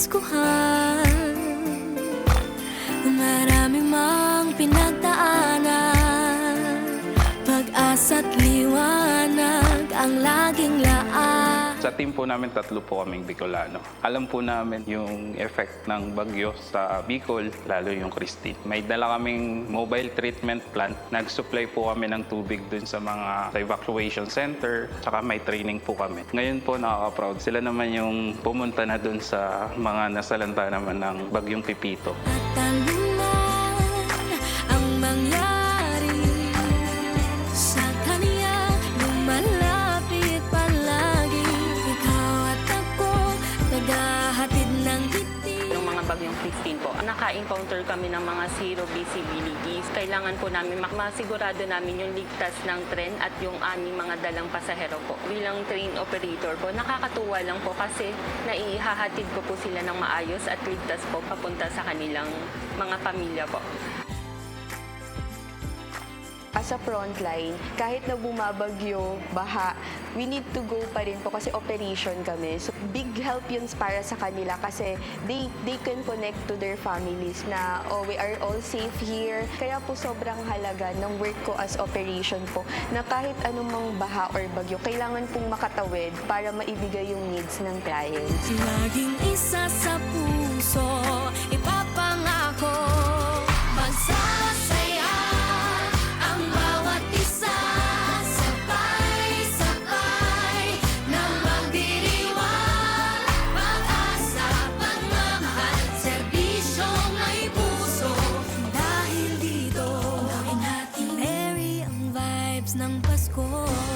kapaskuhan. Maraming mang pinagdaanan. Pag-asa't liwanag ang laan Sa team po namin, tatlo po kaming Bicolano. Alam po namin yung effect ng bagyo sa Bicol, lalo yung Christine. May dala kaming mobile treatment plant. Nag-supply po kami ng tubig dun sa mga evacuation center, tsaka may training po kami. Ngayon po nakaka-proud. Sila naman yung pumunta na dun sa mga nasalanta naman ng bagyong Pipito. At 2016 po, naka-encounter kami ng mga zero visibilities. Kailangan po namin masigurado namin yung ligtas ng tren at yung aming mga dalang pasahero po. Bilang train operator po, nakakatuwa lang po kasi naihahatid ko po, po sila ng maayos at ligtas po papunta sa kanilang mga pamilya po as a frontline, kahit na bumabagyo, baha, we need to go pa rin po kasi operation kami. So, big help yun para sa kanila kasi they, they can connect to their families na, oh, we are all safe here. Kaya po sobrang halaga ng work ko as operation po na kahit anumang baha or bagyo, kailangan pong makatawid para maibigay yung needs ng clients. Laging isa sa puso school.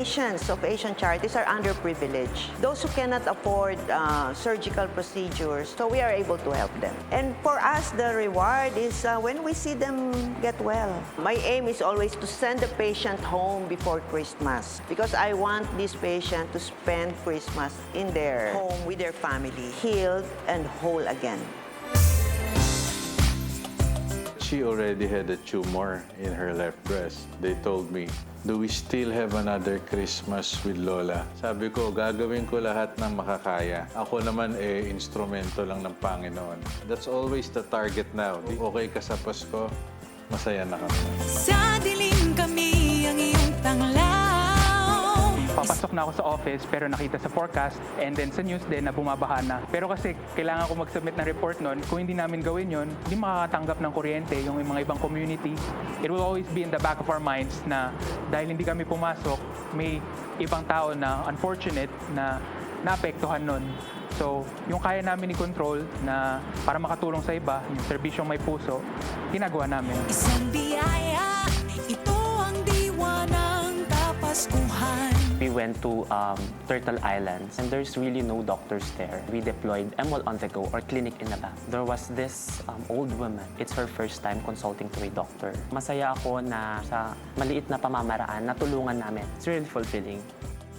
Patients of Asian charities are underprivileged. Those who cannot afford uh, surgical procedures, so we are able to help them. And for us, the reward is uh, when we see them get well. My aim is always to send the patient home before Christmas because I want this patient to spend Christmas in their home with their family, healed and whole again. She already had a tumor in her left breast. They told me, do we still have another Christmas with Lola? Sabi ko, gagawin ko lahat ng makakaya. Ako naman eh, instrumento lang ng Panginoon. That's always the target now. Okay ka sa Pasko, masaya na kami. Sa dilim kami ang iyong tanglaw Papasok na ako sa office pero nakita sa forecast and then sa news din na bumabaha na. Pero kasi kailangan ko mag-submit ng report nun. Kung hindi namin gawin yon, hindi makakatanggap ng kuryente yung mga ibang community. It will always be in the back of our minds na dahil hindi kami pumasok, may ibang tao na unfortunate na naapektuhan nun. So, yung kaya namin i-control na para makatulong sa iba, yung serbisyong may puso, ginagawa namin. Isang biyaya, went to um, Turtle Islands and there's really no doctors there. We deployed MWOL on the go or clinic in a bag. There was this um, old woman. It's her first time consulting to a doctor. Masaya ako na sa maliit na pamamaraan na tulungan namin. It's really fulfilling.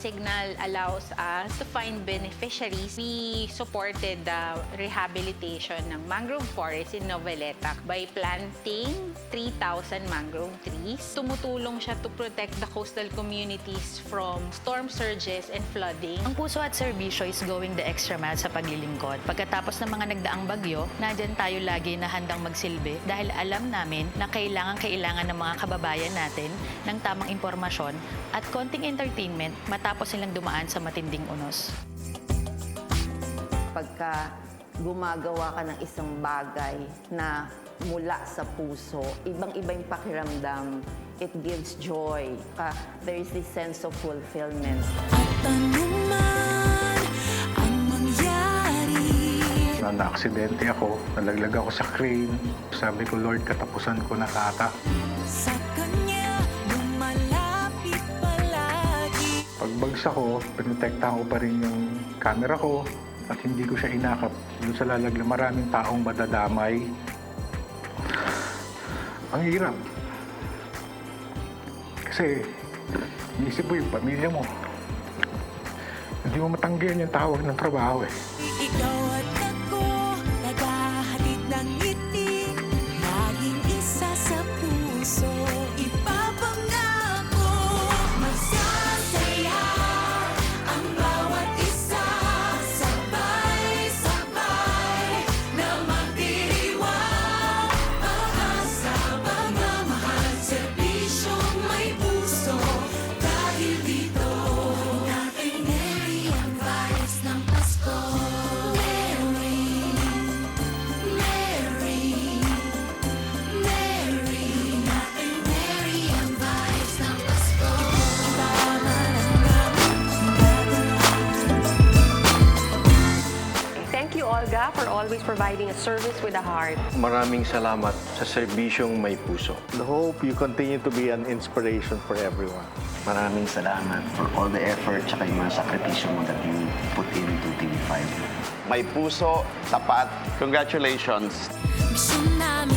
Signal allows us to find beneficiaries. We supported the rehabilitation ng mangrove forest in Noveleta by planting 3,000 mangrove trees. Tumutulong siya to protect the coastal communities from storm surges and flooding. Ang puso at serbisyo is going the extra mile sa paglilingkod. Pagkatapos ng mga nagdaang bagyo, nandyan tayo lagi na handang magsilbi dahil alam namin na kailangan-kailangan ng mga kababayan natin ng tamang impormasyon at konting entertainment matapos silang dumaan sa matinding unos. Pagka gumagawa ka ng isang bagay na mula sa puso, ibang-iba yung pakiramdam. It gives joy. Ka, there is this sense of fulfillment. At anuman ang mangyari na na-aksidente ako, nalaglag ako sa crane. Sabi ko, Lord, katapusan ko na ata. Sa Pagbagsak ko, pinotektahan ko pa rin yung camera ko at hindi ko siya inakap. Doon sa lalaglag, maraming taong madadamay. Ang hirap. Kasi, inisip mo yung pamilya mo. Hindi mo matanggihan yung tawag ng trabaho eh. Always providing a service with a heart. Maraming salamat sa serbisyong may puso. I hope you continue to be an inspiration for everyone. Maraming salamat for all the effort tsaka yung mga sakripisyo mo that you put into TV5. May puso, tapat. Congratulations. Namin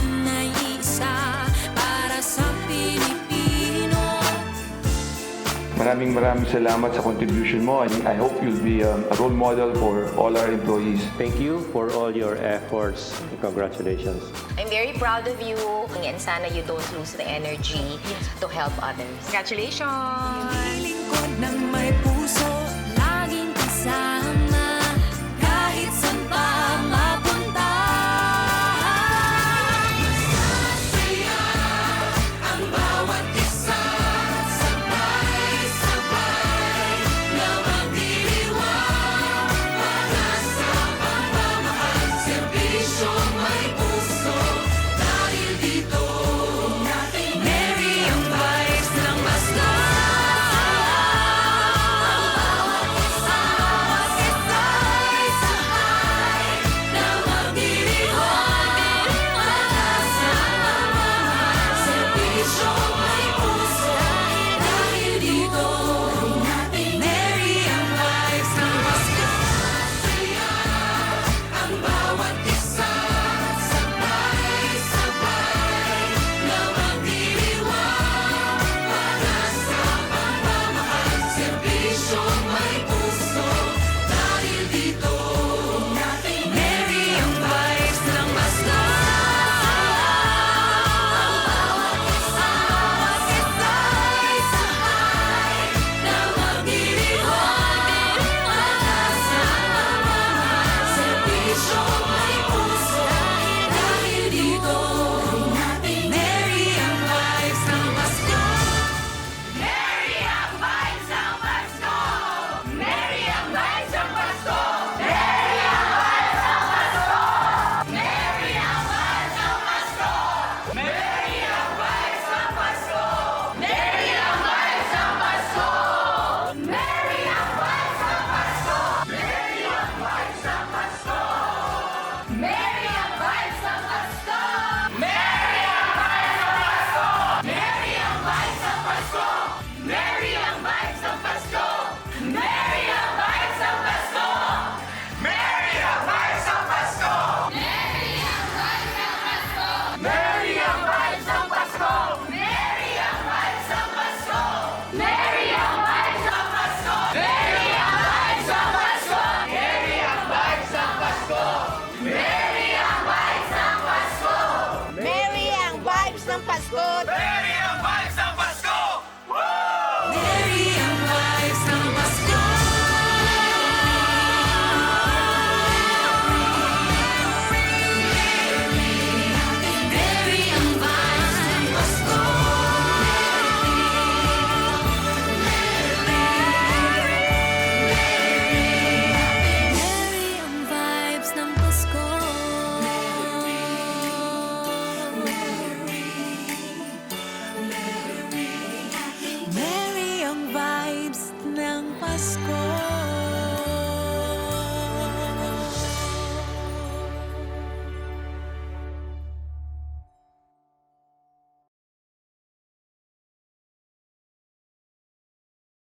Maraming maraming salamat sa contribution mo and I hope you'll be um, a role model for all our employees. Thank you for all your efforts. Congratulations. I'm very proud of you and sana you don't lose the energy to help others. Congratulations! Lingkod ng may puso